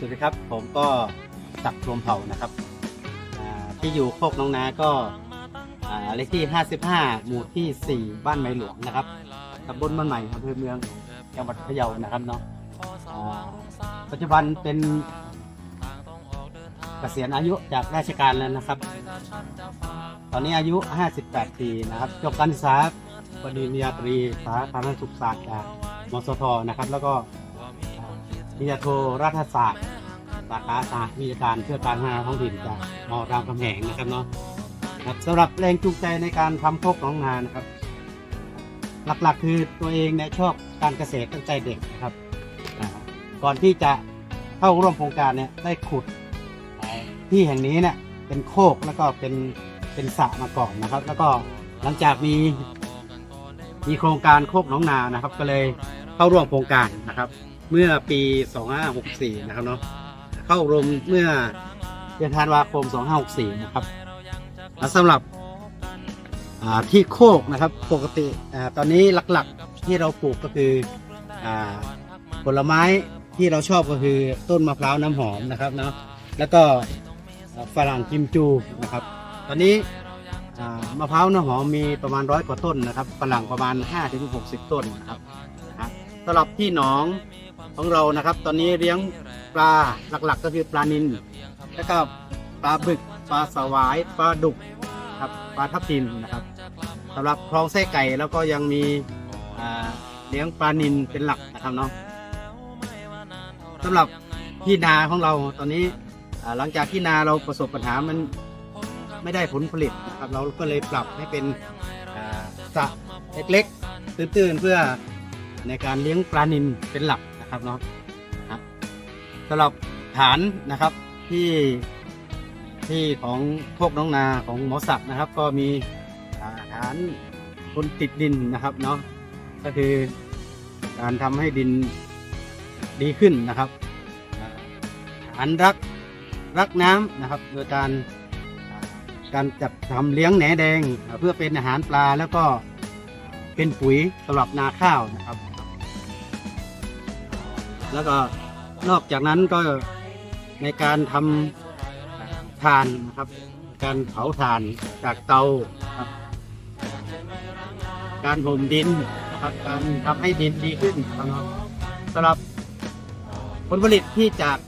สวัสดีครับ ผมก็ศักดิ์รวมเผ่านะครับที่อยู่โคกน้องนาก็เลขที่ 55 หมู่ที่ 4 บ้านไม้หลวงนะครับตำบลบ้านใหม่อำเภอเมืองจังหวัดพะเยานะครับเนาะปัจจุบันเป็นเกษียณอายุจากราชการแล้วนะครับ ตอนนี้อายุ 58 ปีนะครับจบการศึกษาปริญญาตรีสาธารณสุขศาสตร์จากมสทนะครับ แล้วก็ปริญญาโทรัฐศาสตร์ สาขาสาวิชาการเพื่อการพัฒนาท้องถิ่นจากมรามคำแหงนะครับเนาะครับสำหรับแรงจูงใจในการทำโคกน้องนานะครับ หลักๆคือตัวเองเนี่ยชอบการเกษตรตั้งแต่เด็กนะครับก่อนที่จะเข้าร่วมโครงการเนี่ยได้ขุดที่แห่งนี้เนี่ยเป็นโคกแล้วก็เป็นเป็นสระมาก่อนนะครับ แล้วก็หลังจากมีมีโครงการโคกน้องนานะครับ ก็เลยเข้าร่วมโครงการนะครับ เมื่อปี 2564 นะครับเนาะ เข้ารมเมื่อเดือนธันวาคม 2564 นะครับและสำหรับที่โคกนะครับปกติอตอนนี้หลักๆที่เราปลูกก็คืออผลไม้ที่เราชอบก็คือต้นมะพร้าวน้ำหอมนะครับเนาะแล้วก็ฝรั่งกิมจูนะครับ ตอนนี้มะพร้าวน้ำหอมมีประมาณร้อยกว่าต้นนะครับฝรั่งประมาณ 5-60 ต้นนะครับ สำหรับที่หนองของเรานะครับ ตอนนี้เลี้ยงปลาหลักๆ ก็คือปลานิลแล้วก็ปลาบึกปลาสวายปลาดุกครับปลาทับทิมนะครับสำหรับคลองไส้ไก่แล้วก็ยังมีเลี้ยงปลานิลเป็นหลักนะครับเนาะสำหรับที่นาของเราตอนนี้หลังจากที่นาเราประสบปัญหามันไม่ได้ผลผลิตนะครับ เราก็เลยปรับให้เป็นสระเล็กๆตื้นๆเพื่อ ในการเลี้ยงปลานิลเป็นหลักนะครับเนาะสำหรับฐานนะครับที่ที่ของพวกน้องนาของหมอศักดิ์นะครับ ก็มีฐานคนติดดินนะครับเนาะก็คือการทำให้ดินดีขึ้นนะครับฐานรักรักน้ำนะครับ โดยการการจัดทำเลี้ยงแหนแดงเพื่อเป็นอาหารปลาแล้วก็ เป็นปุ๋ยสำหรับนาข้าวนะครับ แล้วก็นอกจากนั้นก็ในการทำทานนะครับ การเผาถ่านจากเตาครับการห่มดินนะครับการทำให้ดินดีขึ้นนะครับสำหรับผลผลิตที่จาก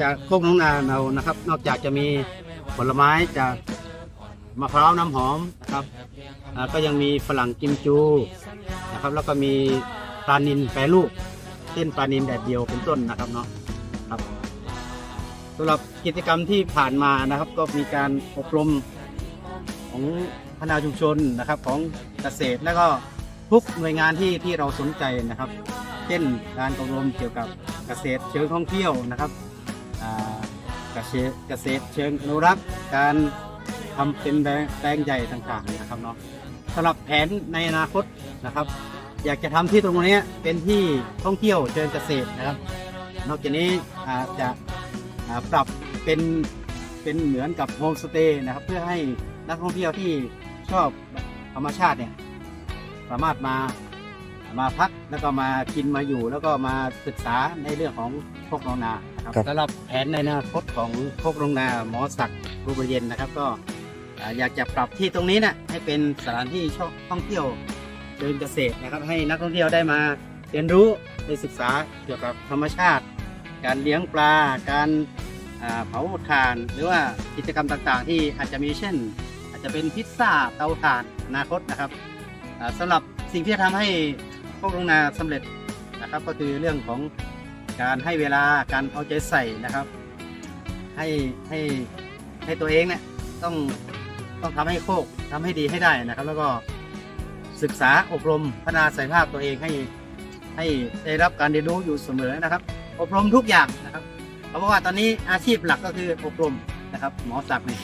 จากโคกน้องนาเรานะครับ นอกจากจะมีผลไม้จากมะพร้าวน้ำหอม นะครับอ่าก็ยังมีฝรั่งกิมจูนะครับ แล้วก็มีปลานินแปรรูปเช่นปลานินแดดเดียวเป็นต้นนะครับเนาะครับสำหรับกิจกรรมที่ผ่านมานะครับ ก็มีการอบรมของคณะชุมชนนะครับของเกษตรแล้วก็ทุกหน่วยงานที่ที่เราสนใจนะครับ เช่นการอบรมเกี่ยวกับเกษตรเชิงท่องเที่ยวนะครับอ่าเกษตรเกษตรเชิงอนุรักษ์การ ทำเป็นแปลงใหญ่ต่างๆนะครับเนาะสำหรับแผนในอนาคตนะครับ อยากจะทำที่ตรงนี้เป็นที่ท่องเที่ยวเชิงเกษตรนะครับ นอกจากนี้อาจจะอ่าปรับเป็นเป็นเหมือนกับโฮมสเตย์นะครับ เพื่อให้นักท่องเที่ยวที่ชอบธรรมชาติเนี่ยสามารถมามาพักแล้วก็มากินมาอยู่ แล้วก็มาศึกษาในเรื่องของพวกโรงนานะครับครับสำหรับแผนในอนาคตของพวกโรงนาหมอศักดิ์รูปเย็นนะครับ ก็ อยากจะปรับที่ตรงนี้นะให้เป็นสถานที่ท่องเที่ยวเดินเกษตรนะครับ ให้นักท่องเที่ยวได้มาเรียนรู้ได้ศึกษาเกี่ยวกับธรรมชาติ การเลี้ยงปลา การอ่าเผาถ่าน หรือว่ากิจกรรมต่างๆ ที่อาจจะมีเช่น อาจจะเป็นพิซซ่าเตาถ่านอนาคตนะครับอ่าสำหรับสิ่งที่จะทำให้พวกโรงนาสำเร็จนะครับ ก็คือเรื่องของการให้เวลาการเอาใจใส่นะครับ ให้ให้ให้ตัวเองเนี่ยต้อง ต้องทำให้โคกทำให้ดีให้ได้นะครับ แล้วก็ศึกษาอบรมพัฒนาศักยภาพตัวเองให้ให้ได้รับการเรียนรู้อยู่เสมอนะครับ อบรมทุกอย่างนะครับเพราะว่าตอนนี้อาชีพหลักก็คืออบรมนะครับ หมอศักดิ์เนี่ย